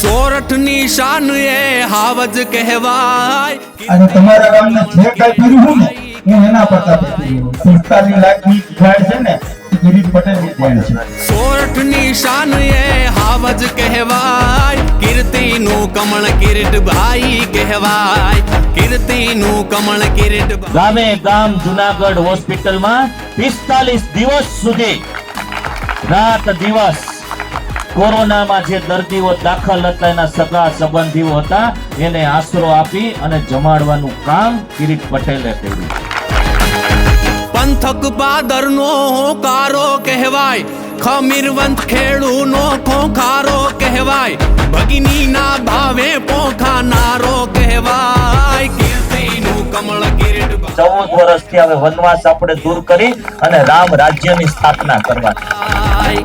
સોરઠની શાન એ હાવજ કહેવાય અને તમારા ગામને જે કાંઈ કર્યું ને હું એના પર પિસ્તાલીસ લાખની ગાડ છે ને ગિરીશ પટેલની દેણ છે. સોરઠની શાન એ હાવજ કહેવાય કીર્તિ નું કમળ કિરીટ ભાઈ કહેવાય કીર્તિ નું કમળ કિરીટ ગામે ગામ જુનાગઢ હોસ્પિટલમાં પિસ્તાલીસ દિવસ સુધી રાત દિવસ કોરોનામાં જે દર્દીઓ દાખલ હતા એના સગા સંબંધીઓ હતા એને આશરો આપી અને જમાડવાનું કામ કિરીટ પટેલે કર્યું. પંથક પાદર નો હોકારો કહેવાય ખમીરવંત ખેડૂ નો ખોખારો કહેવાય ભગીની ના ભાવે પોખાનારો કહેવાય કમળ કિરીટ ચૌદ વર્ષથી હવે વનવાસ આપણે દૂર કરી અને રામ રાજ્યની સ્થાપના કરવાની